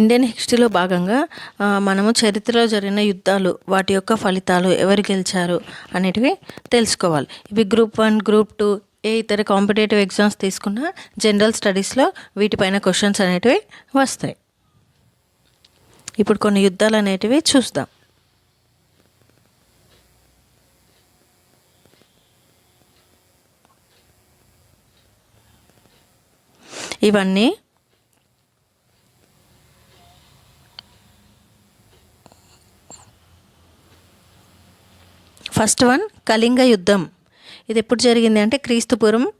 Indian హిస్టరీలో భాగంగా మనము చరిత్రలో జరిగిన యుద్ధాలు వాటి యొక్క ఫలితాలు ఎవరు గెలిచారు అనేటివి తెలుసుకోవాలి. ఇవి గ్రూప్ వన్ గ్రూప్ టూ ఏ ఇతర కాంపిటేటివ్ ఎగ్జామ్స్ తీసుకున్నా జనరల్ స్టడీస్లో వీటిపైన క్వశ్చన్స్ అనేటివి వస్తాయి. ఇప్పుడు కొన్ని యుద్ధాలు అనేటివి చూద్దాం ఇవన్నీ ఫస్ట్ వన్ కళింగ యుద్ధం. ఇది ఎప్పుడు జరిగింది అంటే క్రీస్తుపురం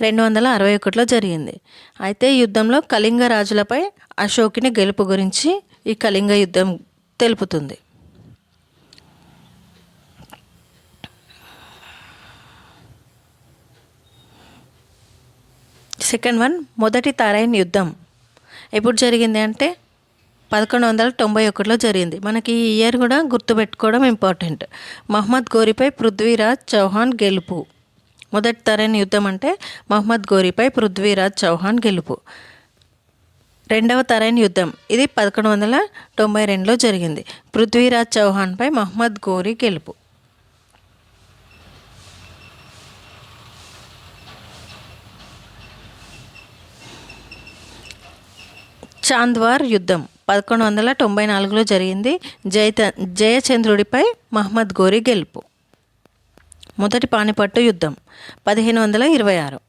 రెండు వందల అరవై ఒకటిలో జరిగింది. అయితే యుద్ధంలో కళింగ రాజులపై అశోకుని గెలుపు గురించి ఈ కళింగ యుద్ధం తెలుపుతుంది. సెకండ్ వన్ మొదటి తారైన్ యుద్ధం. ఎప్పుడు జరిగింది అంటే పదకొండు వందల తొంభై ఒకటిలో జరిగింది. మనకి ఈ ఇయర్ కూడా గుర్తుపెట్టుకోవడం ఇంపార్టెంట్. మహమ్మద్ గోరీపై పృథ్వీరాజ్ చౌహాన్ గెలుపు. మొదటి తరైన యుద్ధం అంటే మహమ్మద్ గోరీపై పృథ్వీరాజ్ చౌహాన్ గెలుపు. రెండవ తరైన యుద్ధం. ఇది పదకొండు వందల తొంభై రెండులో జరిగింది. పృథ్వీరాజ్ చౌహాన్పై మహమ్మద్ గోరీ గెలుపు. చాంద్వార్ యుద్ధం. పదకొండు వందల తొంభై నాలుగులో జరిగింది. జయత జయచంద్రుడిపై మహమ్మద్ గోరి గెలుపు. మొదటి పానిపట్టు యుద్ధం పదిహేను వందల ఇరవై ఆరు.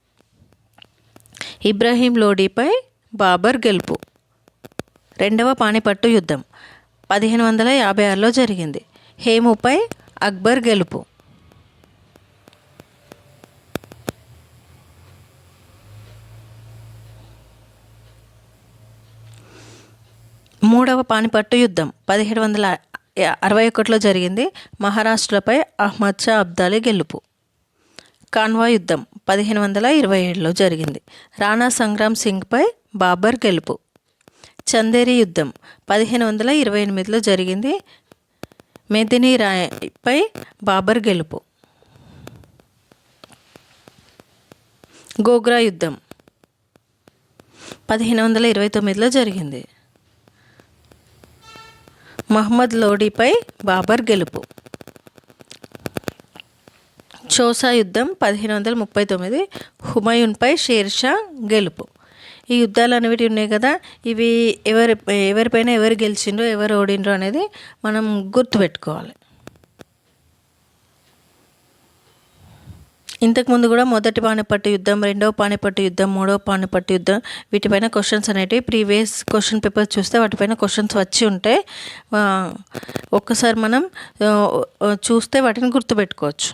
ఇబ్రహీం లోడీపై బాబర్ గెలుపు. రెండవ పానిపట్టు యుద్ధం పదిహేను వందల యాభై ఆరులో జరిగింది. హేముపై అక్బర్ గెలుపు. మూడవ పానిపట్టు యుద్ధం. పదిహేడు వందల అరవై ఒకటిలో జరిగింది మహారాష్ట్రపై అహ్మద్ షా అబ్దాలీ గెలుపు. కాన్వా యుద్ధం పదిహేను వందల ఇరవై ఏడులో జరిగింది. రాణా సంగ్రామ్ సింగ్పై బాబర్ గెలుపు. చందేరి యుద్ధం పదిహేను వందల ఇరవై ఎనిమిదిలో జరిగింది మెదినీ రాయ్పై బాబర్ గెలుపు. గోగ్రా యుద్ధం పదిహేను వందల ఇరవై తొమ్మిదిలో జరిగింది. మహమ్మద్ లోడీపై బాబర్ గెలుపు. చోసా యుద్ధం పదిహేను వందల ముప్పై తొమ్మిది హుమయూన్పై షేర్షా గెలుపు. ఈ యుద్ధాలు అనేవి ఉన్నాయి కదా ఇవి ఎవరి ఎవరిపైన ఎవరు గెలిచిండ్రో ఎవరు ఓడిండ్రో అనేది మనం గుర్తుపెట్టుకోవాలి. ఇంతకుముందు కూడా మొదటి పానిపట్టు యుద్ధం రెండవ పానిపట్టు యుద్ధం మూడవ పానిపట్టు యుద్ధం వీటిపైన క్వశ్చన్స్ అనేటివి ప్రీవియస్ క్వశ్చన్ పేపర్ చూస్తే వాటిపైన క్వశ్చన్స్ వచ్చి ఉంటాయి ఒక్కసారి మనం చూస్తే వాటిని గుర్తుపెట్టుకోవచ్చు.